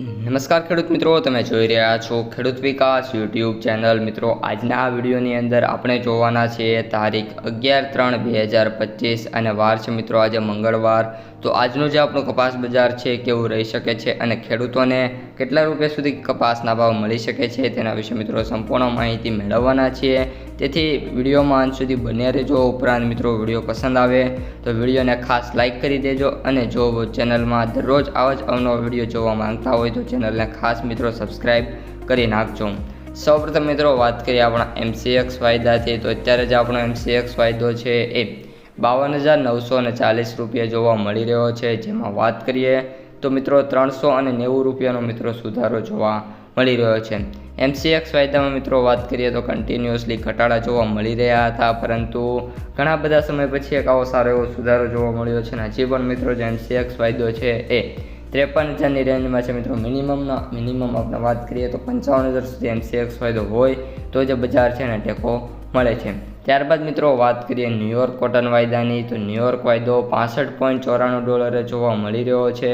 નમસ્કાર ખેડૂત મિત્રો, તમે જોઈ રહ્યા છો ખેડૂત વિકાસ યુટ્યુબ ચેનલ. મિત્રો, આજના આ વિડીયોની અંદર આપણે જોવાના છીએ તારીખ અગિયાર ત્રણ બે હજાર પચીસ અને વાર છે મિત્રો આજે મંગળવાર. તો આજનું જે આપણું કપાસ બજાર છે કેવું રહી શકે છે અને ખેડૂતોને કેટલા રૂપિયા સુધી કપાસના ભાવ મળી શકે છે તેના વિશે મિત્રો સંપૂર્ણ માહિતી મેળવવાના છીએ. તેથી વિડીયોમાં અંત સુધી બન્યા રહેજો. ઉપરાંત મિત્રો, વીડિયો પસંદ આવે તો વિડીયોને ખાસ લાઇક કરી દેજો અને જો ચેનલમાં દરરોજ આવા જ અવનવો વીડિયો જોવા માંગતા હોય તો ચેનલને ખાસ મિત્રો સબસ્ક્રાઈબ કરી નાખજો. સૌપ્રથમ મિત્રો વાત કરીએ આપણા એમસીએક્સ ફાયદાથી તો અત્યારે જે આપણો એમસીએક્સ ફાયદો છે એ બાવન હજાર નવસો અને ચાલીસ રૂપિયા જોવા મળી રહ્યો છે. જેમાં વાત કરીએ તો મિત્રો ત્રણસો અને નેવું રૂપિયાનો મિત્રો સુધારો જોવા મળી રહ્યો છે. એમસીએક્સ ફાયદામાં મિત્રો વાત કરીએ તો કન્ટિન્યુઅસલી ઘટાડા જોવા મળી રહ્યા હતા, પરંતુ ઘણા બધા સમય પછી એક આવો સારો એવો સુધારો જોવા મળ્યો છે અને હજી પણ મિત્રો જે એમસીએક્સ ફાયદો છે એ ત્રેપન હજારની રેન્જમાં છે મિત્રો. મિનિમમના, મિનિમમ આપણે વાત કરીએ તો પંચાવન હજાર સુધી એમસીએક્સ ફાયદો હોય તો જે બજાર છે ને ટેકો મળે છે. ત્યારબાદ મિત્રો વાત કરીએ ન્યુયોર્ક કોટન વાયદાની, તો ન્યુયોર્ક વાયદો પાસઠ પોઈન્ટ ચોરાણું ડોલરે જોવા મળી રહ્યો છે.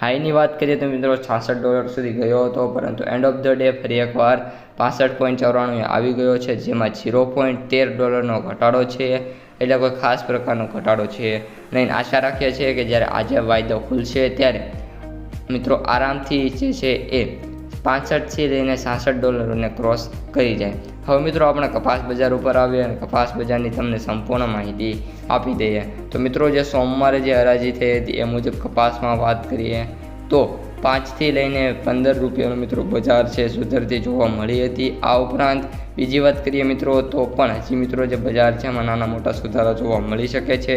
હાઈની વાત કરીએ તો મિત્રો છાસઠ ડોલર સુધી ગયો હતો, પરંતુ એન્ડ ઓફ ધ ડે ફરી એકવાર પાસઠ પોઈન્ટ ચોરાણું આવી ગયો છે, જેમાં ઝીરો પોઈન્ટ તેર ડોલરનો ઘટાડો છે. એટલે કોઈ ખાસ પ્રકારનો ઘટાડો છે નહીં. આશા રાખીએ છીએ કે જ્યારે આજે વાયદો ખુલશે ત્યારે મિત્રો આરામથી જે છે એ પાંસઠથી લઈને સાસઠ ડોલરોને ક્રોસ કરી જાય. હવે મિત્રો આપણે કપાસ બજાર ઉપર આવીએ અને કપાસ બજારની તમને સંપૂર્ણ માહિતી આપી દઈએ. તો મિત્રો જે સોમવારે જે હરાજી થઈ હતી એ મુજબ કપાસમાં વાત કરીએ તો પાંચથી લઈને પંદર રૂપિયાનો મિત્રો બજાર છે સુધરતી જોવા મળી હતી. આ ઉપરાંત બીજી વાત કરીએ મિત્રો, તો પણ હજી મિત્રો જે બજાર છે એમાં નાના મોટા સુધારા જોવા મળી શકે છે.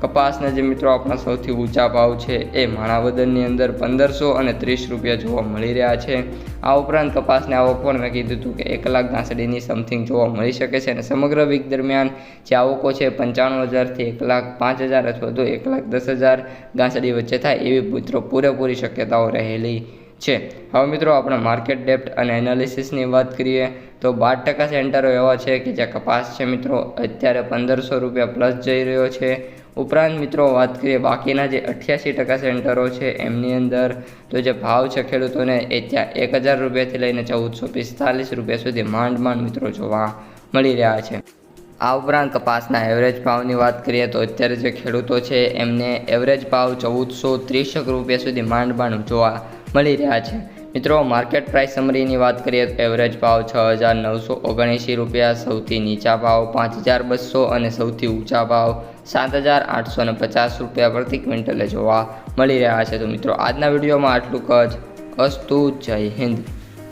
કપાસના જે મિત્રો આપણા સૌથી ઊંચા ભાવ છે એ માણાવદરની અંદર પંદરસો અને ત્રીસ રૂપિયા જોવા મળી રહ્યા છે. આ ઉપરાંત કપાસની આવક પણ મેં કીધું હતું કે એક લાખ ઘાસડીની સમથિંગ જોવા મળી શકે છે અને સમગ્ર વીક દરમિયાન જે આવકો છે પંચાણું હજારથી એક લાખ પાંચ હજાર અથવા તો એક લાખ દસ હજાર ઘાસડી વચ્ચે થાય એવી મિત્રો પૂરેપૂરી શક્યતાઓ રહેલી છે. હવે મિત્રો આપણે માર્કેટ ડેપ્ટ અને એનાલિસિસની વાત કરીએ, તો બાર ટકા સેન્ટરો એવા છે કે જે કપાસ છે મિત્રો અત્યારે પંદરસો રૂપિયા પ્લસ જઈ રહ્યો છે. ઉપરાંત મિત્રો વાત કરીએ બાકીના જે અઠ્યાસી ટકા સેન્ટરો છે એમની અંદર, તો જે ભાવ છે ખેડૂતોને એ ત્યાં એક હજાર રૂપિયાથી લઈને ચૌદસો પિસ્તાલીસ રૂપિયા સુધી માંડ માંડ મિત્રો જોવા મળી રહ્યા છે. આ ઉપરાંત કપાસના એવરેજ ભાવની વાત કરીએ, તો અત્યારે જે ખેડૂતો છે એમને એવરેજ ભાવ ચૌદસો ત્રીસક રૂપિયા સુધી માંડ માંડ જોવા મળી રહ્યા છે. મિત્રો માર્કેટ પ્રાઇસ સમરીની વાત કરીએ તો એવરેજ ભાવ છ હજાર નવસો ઓગણએંસી રૂપિયા, સૌથી નીચા ભાવ પાંચ હજાર બસો અને સૌથી ઊંચા ભાવ સાત હજાર આઠસો ને પચાસ રૂપિયા પ્રતિ ક્વિન્ટલે જોવા મળી રહ્યા છે. તો મિત્રો, આજના વિડીયોમાં આટલું જ. અસ્તુ, જય હિન્દ.